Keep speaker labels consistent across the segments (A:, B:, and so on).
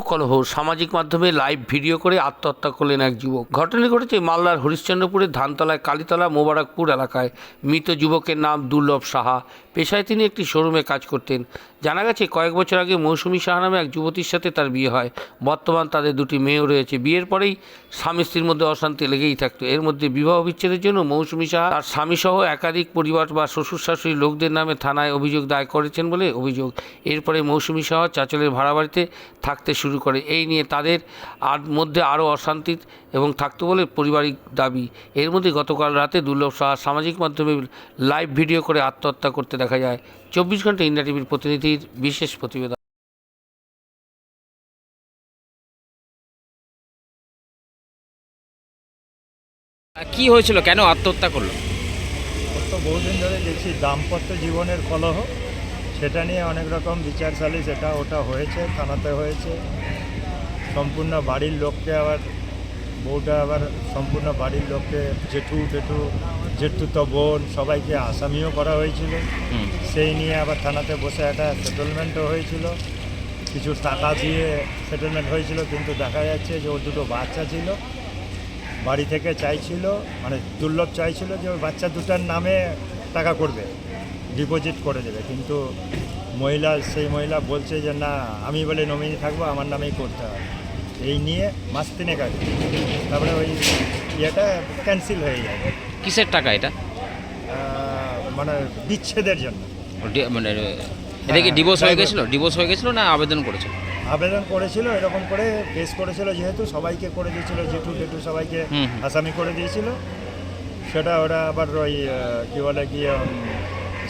A: কলহ। সামাজিক মাধ্যমে লাইভ ভিডিও করে আত্মহত্যা করলেন এক যুবক। ঘটনা ঘটেছে মালদার হরিশ্চন্দ্রপুরের ধানতলায়, কালীতলা, মোবারকপুর এলাকায়। মৃত যুবকের নাম দুর্লভ সাহা। পেশায় তিনি একটি শোরুমে কাজ করতেন। জানা গেছে, কয়েক বছর আগে মৌসুমী সাহা নামে এক যুবতীর সাথে তার বিয়ে হয়। বর্তমান তাদের দুটি মেয়েও রয়েছে। বিয়ের পরেই স্বামী স্ত্রীর মধ্যে অশান্তি লেগেই থাকতো। এর মধ্যে বিবাহ বিচ্ছেদের জন্য মৌসুমী সাহা তার স্বামীসহ একাধিক পরিবার বা শ্বশুর শাশুড়ি লোকদের নামে থানায় অভিযোগ দায়ের করেছেন বলে অভিযোগ। এরপরে মৌসুমী সাহা চাচলের ভাড়া বাড়িতে থাকতে শুরু করে। এই নিয়ে তাদের আর মধ্যে আরও অশান্তি এবং থাকতো বলে পারিবারিক দাবি। এর মধ্যে গতকাল রাতে দুর্লভ সাহা সামাজিক মাধ্যমে লাইভ ভিডিও করে আত্মহত্যা করতে দেখা যায়। চব্বিশ ঘণ্টা ইন্ডিয়া টিভির প্রতিনিধির বিশেষ প্রতিবেদন।
B: কি হয়েছিল? কেন আত্মহত্যা করল?
C: তো বহুদিন ধরে দেখছি দাম্পত্য জীবনের কলহ। সেটা নিয়ে অনেক রকম বিচার সালিস এটা ওটা হয়েছে থানাতে হয়েছে। সম্পূর্ণ বাড়ির লোককে আবার বউটা আবার সম্পূর্ণ বাড়ির লোককে জেঠু টেঠু তো বোন সবাইকে আসামিও করা হয়েছিল। সেই নিয়ে আবার থানাতে বসে একটা সেটেলমেন্টও হয়েছিল। কিছু টাকা দিয়ে সেটেলমেন্ট হয়েছিল কিন্তু দেখা যাচ্ছে যে ওর দুটো বাচ্চা ছিল। বাড়ি থেকে চাইছিল মানে দুর্লভ চাইছিল যে ওই বাচ্চা দুটার নামে টাকা করবে। ডিপোজিট করে দেবে। কিন্তু মহিলা সেই মহিলা বলছে যে না আমি বলে নমিনি থাকব আমার নামেই করতে হবে এই নিয়ে মাস তিনেক আগে। তারপরে ওই ইয়েটা ক্যান্সেল হয়ে যাবে
B: কিসের টাকা এটা?
C: মানে বিচ্ছেদের জন্য।
B: মানে এটা কি
C: হ্যাঁ,
B: ডিভোর্স হয়ে
C: divorce।
B: গেছিল? ডিভোর্স হয়ে গেছিল না আবেদন করেছিল?
C: আবেদন করেছিল এরকম করে কেস করেছিল যেহেতু সবাইকে করে দিয়েছিল জেঠু টেটু সবাইকে। আসামি করে দিয়েছিল। সেটা ওরা আবার ওই কী বলে কি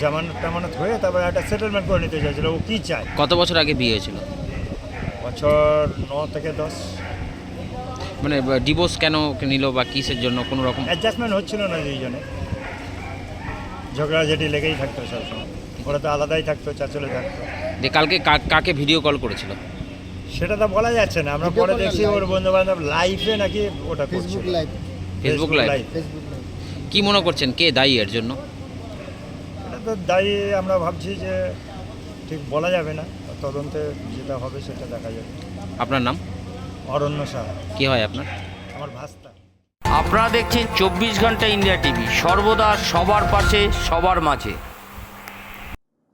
C: জামানত টামানত হয়ে তারপরে একটা সেটেলমেন্ট করে নিতে চাইছিল ও কী চায়?
B: কত বছর আগে বিয়ে হয়েছিল?
C: বছর ন থেকে দশ।
B: মানে ডিভোর্স কেন নিল বা কিসের জন্য কোনো রকম?
C: অ্যাডজাস্টমেন্ট হচ্ছিল না দুইজনে ঝগড়াঝাটি লেগেই থাকতো সবসময়। ওরা তো আলাদাই থাকতো চাচলে থাকতো।
B: যে কালকে কা- কাকে ভিডিও কল করেছিল?
C: সেটা তো বলা যাচ্ছে না। আমরা পরে দেখছি ওর বন্ধু বান্ধব লাইফে নাকি ওটা করছিল।
D: Facebook live
B: Facebook live
D: Facebook live
B: কি মনে করছেন? কে দায়ী এর জন্য?
C: তো দায়ী আমরা ভাবছি যে ঠিক বলা যাবে না তদন্তে যেটা হবে সেটা দেখা যাবে।
B: আপনার নাম?
C: অরণ্য সাহা।
B: কি হয় আপনার?
C: আমার ভাস্তা।
A: আপনারা দেখছেন চব্বিশ ঘণ্টা ইন্ডিয়া টিভি সর্বদা সবার পাশে সবার মাঝে।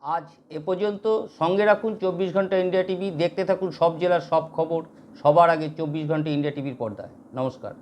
A: আজ এ পর্যন্ত সঙ্গে রাখুন চব্বিশ ঘণ্টা ইন্ডিয়া টিভি দেখতে থাকুন সব জেলার সব খবর সবার আগে চব্বিশ ঘণ্টা ইন্ডিয়া টিভির পর্দায়। নমস্কার।